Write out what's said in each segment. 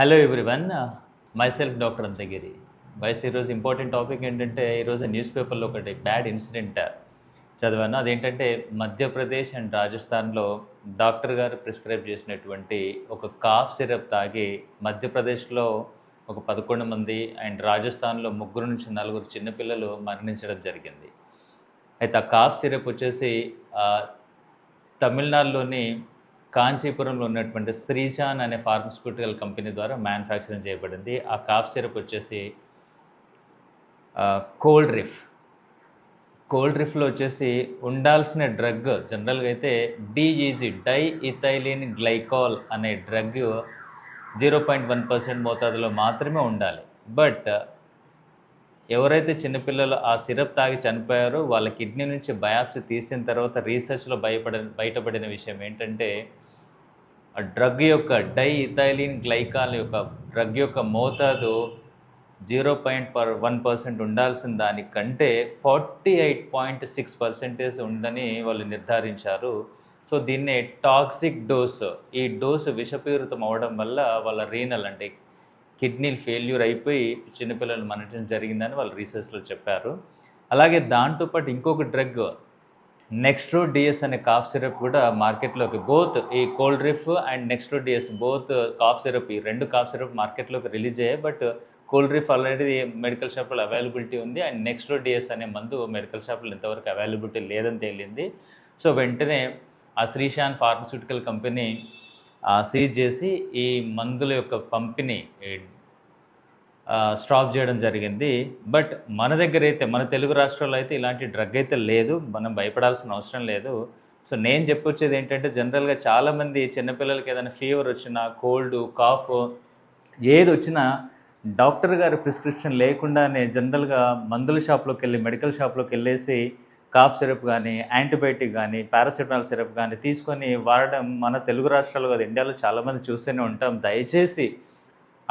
Hello everyone myself doctor Anthagiri వయసు ఈరోజు important topic ఏంటంటే ఈరోజు న్యూస్ పేపర్లో ఒకటి బ్యాడ్ ఇన్సిడెంట్ uh, చదివాను. అదేంటంటే మధ్యప్రదేశ్ అండ్ రాజస్థాన్లో డాక్టర్ గారు ప్రిస్క్రైబ్ చేసినటువంటి ఒక కాఫ్ సిరప్ తాగి మధ్యప్రదేశ్లో ఒక పదకొండు మంది అండ్ రాజస్థాన్లో ముగ్గురు నుంచి నలుగురు చిన్నపిల్లలు మరణించడం జరిగింది. అయితే ఆ కాఫ్ సిరప్ వచ్చేసి తమిళనాడులోని కాంచీపురంలో ఉన్నటువంటి శ్రీజాన్ అనే ఫార్మస్యూటికల్ కంపెనీ ద్వారా మ్యానుఫ్యాక్చరింగ్ చేయబడింది. ఆ కాఫ్ సిరప్ వచ్చేసి కోల్డ్ రిఫ్ కోల్డ్ రిఫ్లో వచ్చేసి ఉండాల్సిన డ్రగ్ జనరల్గా అయితే డిఈజీ డై ఇథైలిన్ గ్లైకాల్ అనే drug zero point one percent మోతాదులో మాత్రమే ఉండాలి. బట్ ఎవరైతే చిన్నపిల్లలు ఆ సిరప్ తాగి చనిపోయారో వాళ్ళ కిడ్నీ నుంచి బయాప్సీ తీసిన తర్వాత రీసెర్చ్లో భయపడ బయటపడిన విషయం ఏంటంటే ఆ డ్రగ్ యొక్క డై ఇథైలిన్ గ్లైకాల్ యొక్క డ్రగ్ యొక్క మోతాదు zero point per one percent ఉండాల్సిన దానికంటే forty eight point six percentage ఉందని వాళ్ళు నిర్ధారించారు. సో దీన్నే టాక్సిక్ డోస్. ఈ డోసు విషపూరితం అవడం వల్ల వాళ్ళ రీనల్ అంటే కిడ్నీ ఫెయిల్యూర్ అయిపోయి చిన్నపిల్లలు మరణించడం జరిగిందని వాళ్ళు రీసెర్చ్లో చెప్పారు. అలాగే దాంతోపాటు ఇంకొక డ్రగ్ నెక్స్ట్ డిఎస్ అనే కాఫ్ సిరప్ కూడా మార్కెట్లోకి బోత్ ఈ Coldrif and next DS both cough syrup ఈ రెండు కాఫ్ సిరప్ మార్కెట్లోకి రిలీజ్ అయ్యాయి. But Coldrif already medical షాప్లో అవైలబిలిటీ ఉంది. అండ్ నెక్స్ట్ డిఎస్ అనే మందు మెడికల్ షాప్లో ఇంతవరకు అవైలబిలిటీ లేదని తేలింది. సో వెంటనే ఆ శ్రీశాన్ ఫార్మస్యూటికల్ కంపెనీ సీజ్ చేసి ఈ మందుల యొక్క పంపిణీ స్టాప్ చేయడం జరిగింది. బట్ మన దగ్గర అయితే మన తెలుగు రాష్ట్రాల్లో అయితే ఇలాంటి డ్రగ్ అయితే లేదు. మనం భయపడాల్సిన అవసరం లేదు. సో నేను చెప్పొచ్చేది ఏంటంటే జనరల్గా చాలామంది చిన్నపిల్లలకి ఏదైనా ఫీవర్ వచ్చినా కోల్డ్ కాఫ్ ఏది వచ్చినా డాక్టర్ గారి ప్రిస్క్రిప్షన్ లేకుండానే జనరల్గా మందుల షాప్లోకి వెళ్ళి మెడికల్ షాప్లోకి వెళ్ళేసి కాఫ్ సిరప్ కానీ యాంటీబయాటిక్ కానీ పారాసిటమాల్ సిరప్ కానీ తీసుకొని వాడడం మన తెలుగు రాష్ట్రాలు కదా ఇండియాలో చాలామంది చూస్తూనే ఉంటాం. దయచేసి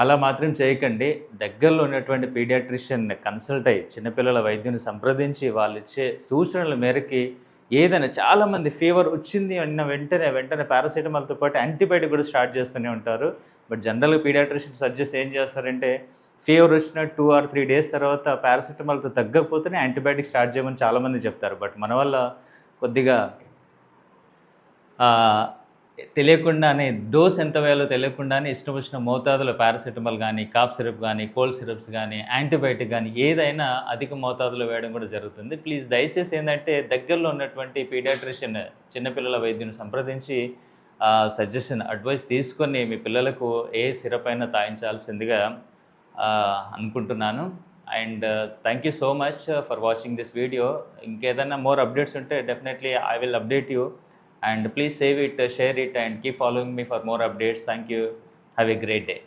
అలా మాత్రం చేయకండి. దగ్గరలో ఉన్నటువంటి పీడియాట్రిషియన్ కన్సల్ట్ అయ్యి చిన్నపిల్లల వైద్యుని సంప్రదించి వాళ్ళు ఇచ్చే సూచనల మేరకి ఏదైనా చాలామంది ఫీవర్ వచ్చింది అన్న వెంటనే వెంటనే పారాసిటమాల్తో పాటు యాంటీబయాటిక్ కూడా స్టార్ట్ చేస్తూనే ఉంటారు. బట్ జనరల్గా పీడియాట్రిషియన్ సజెస్ట్ ఏం చేస్తారంటే ఫీవర్ వచ్చిన టూ ఆర్ త్రీ డేస్ తర్వాత పారాసిటమాల్తో తగ్గకపోతేనే యాంటీబయాటిక్ స్టార్ట్ చేయమని చాలామంది చెప్తారు. బట్ మన వల్ల కొద్దిగా తెలియకుండానే డోస్ ఎంత వేయాలో తెలియకుండానే ఇష్టం వచ్చిన మోతాదులో పారాసెటమాల్ కానీ కాఫ్ సిరప్ కానీ కోల్డ్ సిరప్స్ కానీ యాంటీబయాటిక్ కానీ ఏదైనా అధిక మోతాదులో వేయడం కూడా జరుగుతుంది. ప్లీజ్ దయచేసి ఏంటంటే దగ్గరలో ఉన్నటువంటి పీడియాట్రిషియన్ చిన్నపిల్లల వైద్యుని సంప్రదించి సజెషన్ అడ్వైస్ తీసుకొని మీ పిల్లలకు ఏ సిరప్ అయినా తాగించాల్సిందిగా అనుకుంటున్నాను. And thank you so much for watching this video. ఇంకేదైనా మోర్ అప్డేట్స్ ఉంటే definitely I will update you. and please save it, share it, and keep following me for more updates. Thank you. Have a great day.